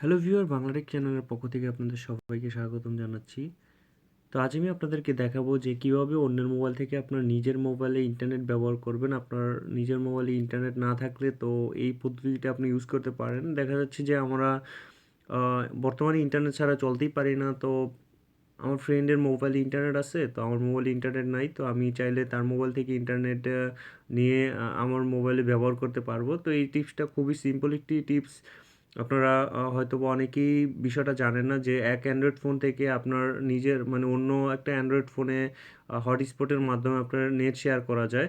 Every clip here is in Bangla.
হ্যালো ভিউয়ার বাংলাটেক চ্যানেলের পক্ষ থেকে আপনাদের সবাইকে স্বাগতম জানাচ্ছি। তো আজ আমি আপনাদেরকে দেখাবো যে কীভাবে অন্যের মোবাইল থেকে আপনার নিজের মোবাইলে ইন্টারনেট ব্যবহার করবেন। আপনার নিজের মোবাইলে ইন্টারনেট না থাকলে তো এই পদ্ধতিটা আপনি ইউজ করতে পারেন। দেখা যাচ্ছে যে আমরা বর্তমানে ইন্টারনেট ছাড়া চলতেই পারি না। তো আমার ফ্রেন্ডের মোবাইলে ইন্টারনেট আছে, তো আমার মোবাইলে ইন্টারনেট নাই। তো আমি চাইলে তার মোবাইল থেকে ইন্টারনেট নিয়ে আমার মোবাইলে ব্যবহার করতে পারব। তো এই টিপসটা খুবই সিম্পল একটি টিপস আপনারা হয়তো বা অনেকেই বিষয়টা জানেন না যে এক অ্যান্ড্রয়েড ফোন থেকে আপনার নিজের মানে অন্য একটা অ্যান্ড্রয়েড ফোনে হটস্পটের মাধ্যমে আপনার নেট শেয়ার করা যায়।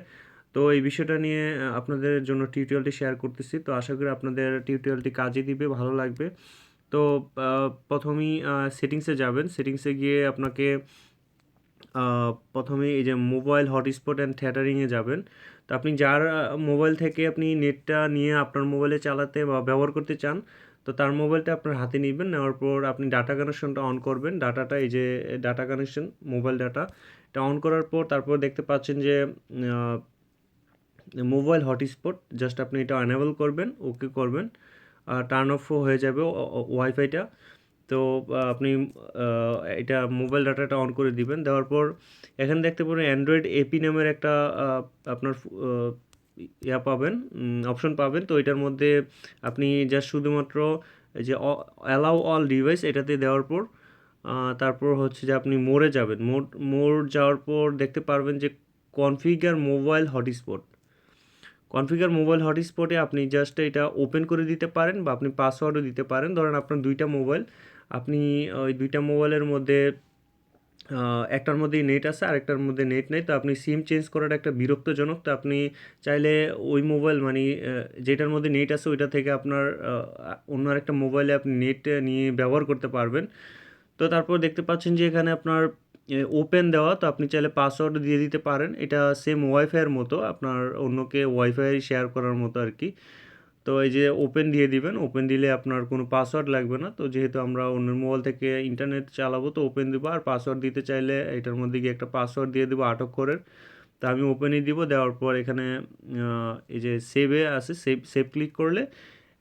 তো এই বিষয়টা নিয়ে আপনাদের জন্য টিউটোরিয়ালটি শেয়ার করতেছি। তো আশা করি আপনাদের টিউটোরিয়ালটি কাজে দিবে, ভালো লাগবে। তো প্রথমেই সেটিংসে যাবেন। সেটিংসে গিয়ে আপনাকে প্রথমে এই যে মোবাইল হটস্পট অ্যান্ড থিয়েটারিংয়ে যাবেন। তো আপনি যার মোবাইল থেকে আপনি নেটটা নিয়ে আপনার মোবাইলে চালাতে বা ব্যবহার করতে চান, তো তার মোবাইলটা আপনার হাতে নেবেন। নেওয়ার পর আপনি ডাটা কানেকশনটা অন করবেন। ডাটাটা এই যে ডাটা কানেকশন মোবাইল ডাটা এটা অন করার পর তারপর দেখতে পাচ্ছেন যে মোবাইল হটস্পট জাস্ট আপনি এটা অ্যানেবল করবেন ওকে করবেন। টার্ন অফ হয়ে যাবে ওয়াইফাইটা তো আপনি এটা মোবাইল ডাটাটা অন করে দিবেন। দেওয়ার পর এখানে দেখতে পারেন অ্যান্ড্রয়েড এপি নামের একটা আপনার ইয়া পাবেন অপশন পাবেন। তো এটার মধ্যে আপনি জাস্ট শুধুমাত্র যে অ্যালাউ অল ডিভাইস এটাতে দেওয়ার পর তারপর হচ্ছে যে আপনি মোড়ে যাবেন। মোড, মোড় যাওয়ার পর দেখতে পারবেন যে configure mobile hotspot configure mobile হটস্পটে আপনি জাস্ট এটা ওপেন করে দিতে পারেন বা আপনি পাসওয়ার্ডও দিতে পারেন। ধরেন আপনার দুইটা মোবাইল আপনি ওই দুইটা মোবাইলের মধ্যে একটার মধ্যেই নেট আছে, আরেকটার মধ্যে নেট নেই, তো আপনি সিম চেঞ্জ করাটা একটা বিরক্তজনক। তো আপনি চাইলে ওই মোবাইল মানে যেটার মধ্যে নেট আছে, ওইটা থেকে আপনার অন্য আরেকটা মোবাইলে আপনি নেট নিয়ে ব্যবহার করতে পারবেন। তো তারপর দেখতে পাচ্ছেন যে এখানে আপনার ওপেন দেওয়া, তো আপনি চাইলে পাসওয়ার্ড দিয়ে দিতে পারেন। এটা সেম ওয়াইফাইয়ের মতো, আপনার অন্যকে ওয়াইফাই শেয়ার করার মতো আর কি। তো এই যে ওপেন দিয়ে দিবেন ওপেন দিলে আপনার কোনো পাসওয়ার্ড লাগবে না। তো যেহেতু আমরা অন্যের মোবাইল থেকে ইন্টারনেট চালাবো, তো ওপেন দেবো। আর পাসওয়ার্ড দিতে চাইলে এটার মধ্যে গিয়ে একটা পাসওয়ার্ড দিয়ে দেবো, আটক করে তো আমি ওপেনই দিব, দেওয়ার পর এখানে এই যে সেভে আছে সেভ সেভ ক্লিক করলে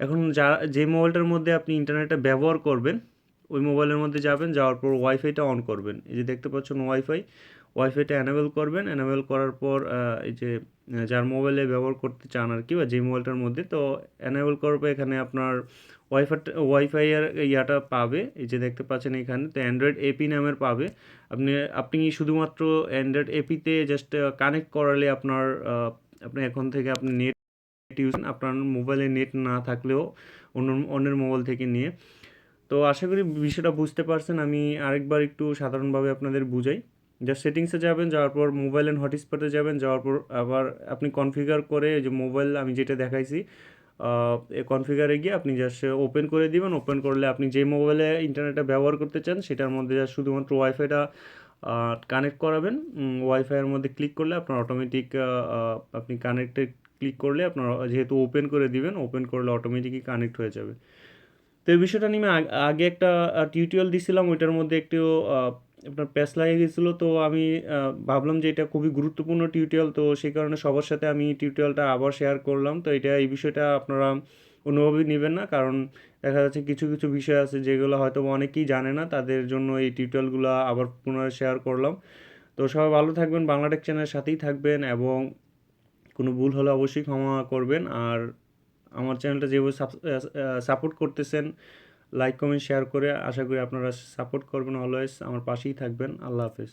এখন যা, যে মোবাইলটার মধ্যে আপনি ইন্টারনেটটা ব্যবহার করবেন, ওই মোবাইলের মধ্যে যাবেন, যাওয়ার পর ওয়াইফাইটা অন করবেন। এই যে দেখতে পাচ্ছেন ওয়াইফাই ওয়াইফাইটা অ্যানাবেল করবেন। অ্যানাবেল করার পর এই যে যার মোবাইলে ব্যবহার করতে চান আর কি, বা যে মোবাইলটার মধ্যে, তো অ্যানাবেল করার পর এখানে আপনার ওয়াইফাই ওয়াইফাই এর ইয়াটা পাবে। এই যে দেখতে পাচ্ছেন এখানে, তো অ্যান্ড্রয়েড এপি নামের পাবে। আপনি আপনি শুধুমাত্র অ্যান্ড্রয়েড এপিতে জাস্ট কানেক্ট করালে আপনার আপনি এখন থেকে আপনি নেট ইউজ আপনার মোবাইলে নেট না থাকলেও অন্য, অন্যের মোবাইল থেকে নিয়ে। তো আশা করি বিষয়টা বুঝতে পারছেন। আমি আরেকবার একটু সাধারণভাবে আপনাদের বুঝাই। জাস্ট সেটিংসে যাবেন, যাওয়ার পর মোবাইল অ্যান্ড হটস্পটে যাবেন, যাওয়ার পর আবার আপনি কনফিগার করে যে মোবাইল আমি যেটা দেখাইছি কনফিগারে গিয়ে আপনি জাস্ট ওপেন করে দিবেন। ওপেন করলে আপনি যে মোবাইলে ইন্টারনেটটা ব্যবহার করতে চান, সেটার মধ্যে জাস্ট শুধুমাত্র ওয়াইফাইটা কানেক্ট করাবেন। ওয়াইফাইয়ের মধ্যে ক্লিক করলে আপনার অটোমেটিক আপনি কানেক্টে ক্লিক করলে আপনার যেহেতু ওপেন করে দিবেন ওপেন করলে অটোমেটিকই কানেক্ট হয়ে যাবে। তো এই বিষয়টা নিয়ে আমি আগ- একটা টিউটোরিয়াল দিছিলাম, ওইটার মধ্যে একটু আপনার প্যাচ লাগিয়ে গেছিল তো আমি ভাবলাম যে এটা খুবই গুরুত্বপূর্ণ টিউটোরিয়াল তো সেই কারণে সবার সাথে আমি টিউটোরিয়ালটা আবার শেয়ার করলাম। তো এটা, এই বিষয়টা আপনারা অন্যভাবে নেবেন না, কারণ দেখা যাচ্ছে কিছু কিছু বিষয় আছে যেগুলো হয়তো অনেকেই জানে না, তাদের জন্য এই টিউটোরিয়ালগুলো আবার পুনরায় শেয়ার করলাম। তো সবাই ভালো থাকবেন, বাংলাটেক চ্যানেলের সাথেই থাকবেন এবং কোনো ভুল হলে অবশ্যই ক্ষমা করবেন। আর আমার চ্যানেলটা যেভাবে সাপোর্ট করতেছেন লাইক কমেন্ট শেয়ার করে আশা করি আপনারা সাপোর্ট করবেন অলওয়েজ আমার পাশেই থাকবেন। আল্লাহ হাফেজ।